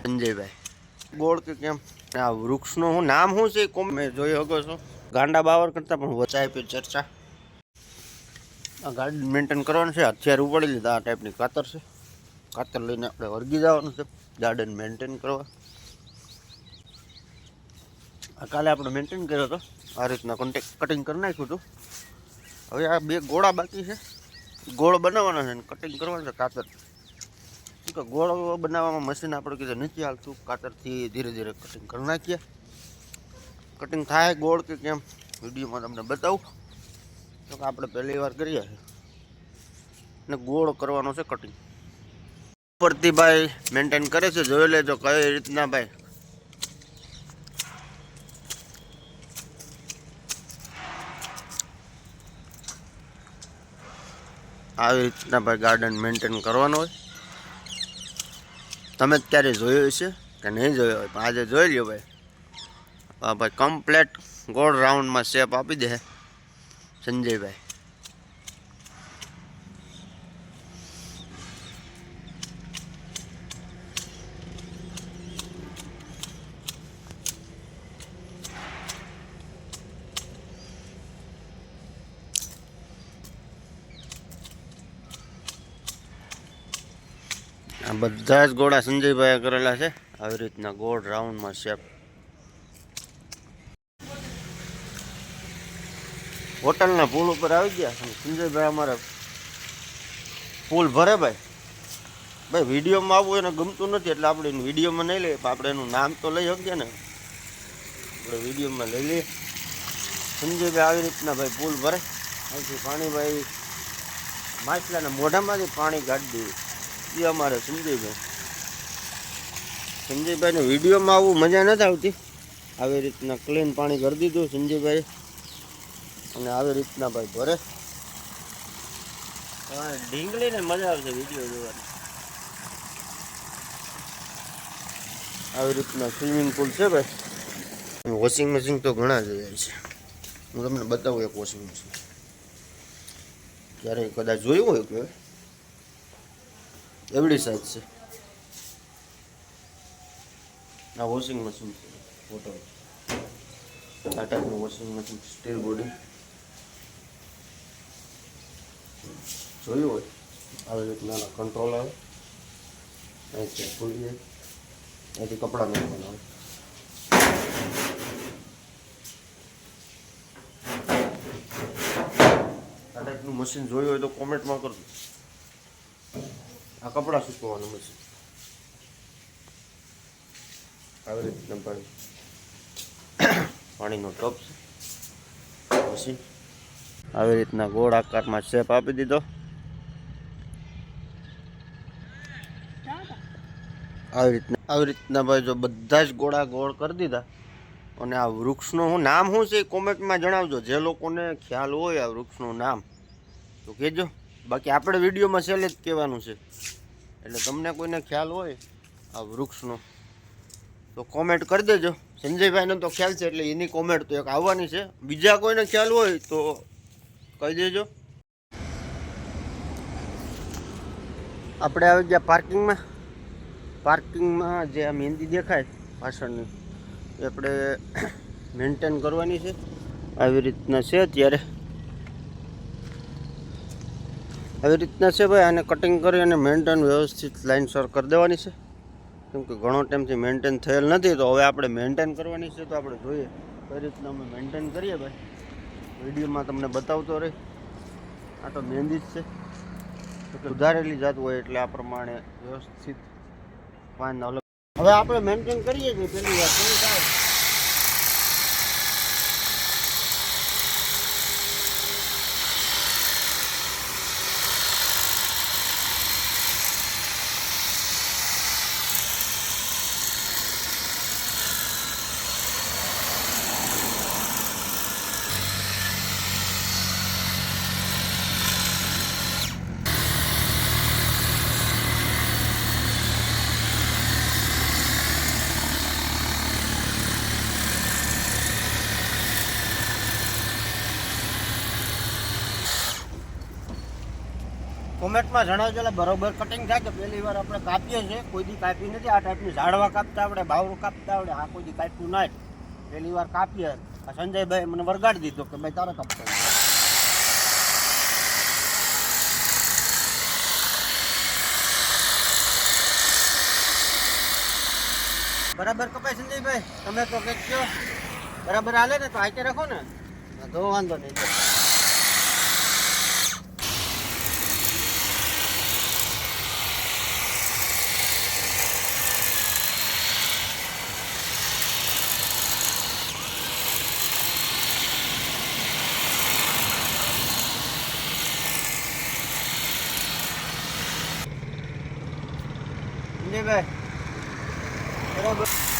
સંજયભાઈ. ગોળ કે કેમ? આ વૃક્ષનું હું નામ શું છે કોમ મેં જોઈ શકો છો. ગાંડા બાવર કરતાં પણ વચાય પે ચર્ચા. આ ગાર્ડન મેન્ટેન કરવાનું છે હથિયાર ઉપાડી લીધા આ ટાઈપની કાતર છે. કાતર લઈને આપણે વળગી જવાનું છે ગાર્ડન મેન્ટેન કરવા. આ કાલે આપણે મેન્ટેન કર્યો હતો. આ રીતના કોન્ટેક કટિંગ કરી નાખ્યું હતું. હવે આ બે ગોળા બાકી છે. ગોળ બનાવવાના છે અને કટિંગ કરવાનું છે કાતર. કે ગોળ બનાવવામાં મશીન આપણે કીધું, નથી હાલતું. કાતરથી ધીરે ધીરે કટિંગ કરી નાખીએ. કટિંગ થાય, ગોળ કે કેમ, વિડીયોમાં તમને બતાવું. તો આપણે પહેલી વાર કરીએ ને ગોળ કરવાનો છે કટિંગ ઉપરથી ભાઈ મેન્ટેન કરે છે, જોઈ લેજો કઈ રીતના ભાઈ. આવી રીતના ભાઈ ગાર્ડન મેન્ટેન કરવાનું હોય. તમે ક્યારે જોયું હશે કે નહીં જોયો હોય, પણ આજે જોઈ લ્યો ભાઈ. ભાઈ કમ્પ્લેટ ગોળ રાઉન્ડમાં શેપ આપી દે સંજયભાઈ. બધા જ ગોળા સંજયભાઈએ કરેલા છે. આવી રીતના ગોળ રાઉન્ડમાં શેપ હોટલના પુલ ઉપર આવી ગયા સંજયભાઈ અમારે પુલ ભરે ભાઈ. ભાઈ, વિડીયોમાં આવવું એને ગમતું નથી, એટલે આપણે એનું વિડીયોમાં નહીં લઈએ આપણે એનું નામ તો લઈ શકીએ ને. આપણે વિડીયોમાં લઈ લઈએ. સંજયભાઈ આવી રીતના ભાઈ પુલ ભરે. અહીંથી પાણી ભાઈ માછલાના મોઢામાંથી પાણી કાઢી દઈએ એ અમારે સંજયભાઈ. સંજયભાઈને વિડીયોમાં આવું મજા નથી આવતી. આવી રીતના ક્લીન પાણી કરી દીધું સંજયભાઈ અને આવી રીતના ભાઈ ભરે. ઢીંગલીને મજા આવશે વીડિયો જોવાની. આવી રીતના સ્વિમિંગ પુલ છે ભાઈ. વોશિંગ મશીન તો ઘણા જ છે. હું તમને બતાવું એક વોશિંગ મશીન ક્યારેય કદાચ જોયું હોય કે એવડી સાઈઝ છે આ વોશિંગ મશીન છે હોટલ આ ટાઈપનું વોશિંગ મશીન સ્ટીલ બોડી જોયું હોય આવી નાના કંટ્રોલ આવે ખુલી જાય અહીંથી કપડાં નાખવાના આવે આ ટાઈપનું મશીન જોયું હોય તો કોમેન્ટમાં કરજો આ કપડાં સૂકવવાનું મશીન આવી રીતના પાણી પાણીનો ટપ છે. આવી રીતના ગોળ આકારમાં શેપ આપી દીધો. આવી રીતના આવી રીતના ભાઈ જો બધા જ ગોળા ગોળ કરી દીધા. અને આ વૃક્ષનું હું નામ શું છે કોમેન્ટમાં જણાવજો. જે લોકોને ખ્યાલ હોય આ વૃક્ષનું નામ. તો કહેજો. બાકી આપણે વિડીયોમાં છેલ્લે જ કહેવાનું છે. એટલે તમને કોઈને ખ્યાલ હોય, આ વૃક્ષનો, તો કોમેન્ટ કરી દેજો. સંજયભાઈને તો ખ્યાલ છે, એટલે એની કોમેન્ટ તો એક આવવાની છે. બીજા કોઈને ખ્યાલ હોય, તો કહી દેજો. આપણે આવી ગયા પાર્કિંગમાં પાર્કિંગમાં જે આ મહેંદી દેખાય પાછળની, એ આપણે મેન્ટેન કરવાની છે. આવી રીતના છે અત્યારે. આવી રીતના છે ભાઈ, આને કટિંગ કરી અને મેન્ટેન વ્યવસ્થિત લાઇનસર કરી દેવાની છે. કેમ કે ઘણો ટાઈમથી મેન્ટેન થયેલ નથી, તો હવે આપણે મેન્ટેન કરવાની છે, તો આપણે જોઈએ કઈ રીતના અમે મેન્ટેન કરીએ ભાઈ. વિડીયોમાં તમને બતાવતો રહે. આ તો મહેંદી જ છે. કે સુધારેલી જાત હોય એટલે આ પ્રમાણે વ્યવસ્થિત પાન અલગ હવે આપણે મેન્ટેન કરીએ છીએ પહેલી વાર કોમેન્ટમાં જણાવજો, એટલે બરોબર કટિંગ થાય કે પહેલી વાર આપણે કાપીએ છીએ. કોઈ દી કાપી નથી. આ ટાઈપની ઝાડવા કાપતા આવડે, બાવરું કાપતા આવડે, આ કોઈ દી કાપ્યું ના પહેલી વાર કાપીએ. આ સંજયભાઈ મને વરગાડી દીધો કે ભાઈ, તારે કાપતા બરાબર કપાય સંજયભાઈ? તમે તો કહો. બરાબર હાલે ને? તો હાઈતે રાખો ને. તો વાંધો નહીં. સંજયભાઈ બરાબર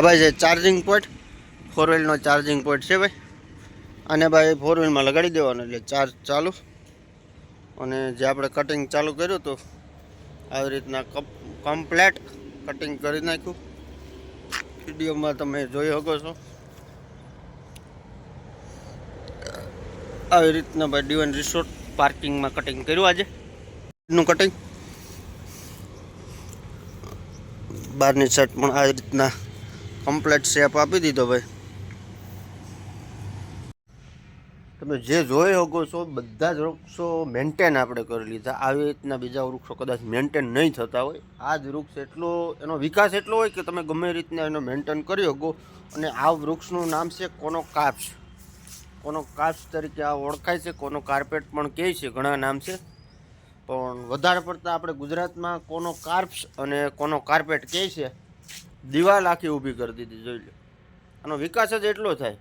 આ ભાઈ છે ચાર્જિંગ પોઈન્ટ ફોર વ્હીલનો ચાર્જિંગ પોઈન્ટ છે ભાઈ. અને ભાઈ ફોર વ્હીલમાં લગાડી દેવાનો એટલે ચાર્જ ચાલુ. અને જે આપણે કટિંગ ચાલુ કર્યું હતું, આવી રીતના કમ્પ્લેટ કટિંગ કરી નાખ્યું. વિડીયોમાં તમે જોઈ શકો છો. આવી રીતના ભાઈ ડીવન રિસોર્ટ પાર્કિંગમાં કટિંગ કર્યું આજે. નું કટિંગ બહારની શર્ટ પણ આવી રીતના કમ્પ્લેટ શેપ આપી દીધો ભાઈ. તમે જે જોઈ શકો છો, બધા જ વૃક્ષો મેન્ટેન આપણે કરી લીધા. આવી રીતના બીજા વૃક્ષો કદાચ મેન્ટેન નહીં થતા હોય. આ જ વૃક્ષ એટલો, એનો વિકાસ એટલો હોય કે તમે ગમે રીતના એનો મેન્ટેન કરી શકો. અને આ વૃક્ષનું નામ છે કોનો કાપ્સ કોનો કાપ્સ તરીકે આ ઓળખાય છે. કોનો કાર્પેટ પણ કહે છે, ઘણા નામ છે. પણ વધારે પડતા આપણે ગુજરાતમાં કોનો કાર્પ્સ અને કોનો કાર્પેટ કહે છે. દિવાલ આખી ઊભી કરી દીધી, જોઈ લો. આનો વિકાસ જ એટલો થાય.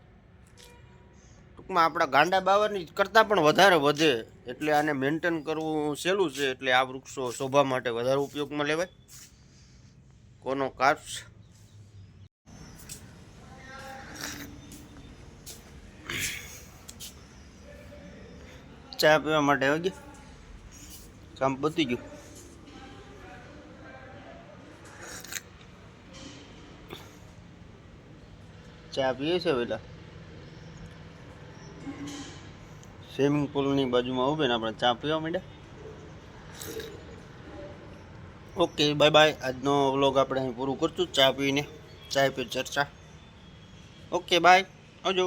ટૂંકમાં આપણા ગાંડા બાવરની કરતાં પણ વધારે વધે એટલે આને મેન્ટેન કરવું સહેલું છે, એટલે આ વૃક્ષો શોભા માટે વધારે ઉપયોગમાં લેવાય. કોનો કાપ્સ ચા પીવા માટે આવી ગયો? કામ પતી ગયું. ચા પીએ છે પેલા સ્વિમિંગ પુલની બાજુમાં ઉભે ને આપણે ચા પીવા માંડ્યા. ઓકે બાય બાય આજનો વ્લોગ આપણે અહીં પૂરું કરશું ચા પીને. ચા પી ચર્ચા. ઓકે બાય આવજો.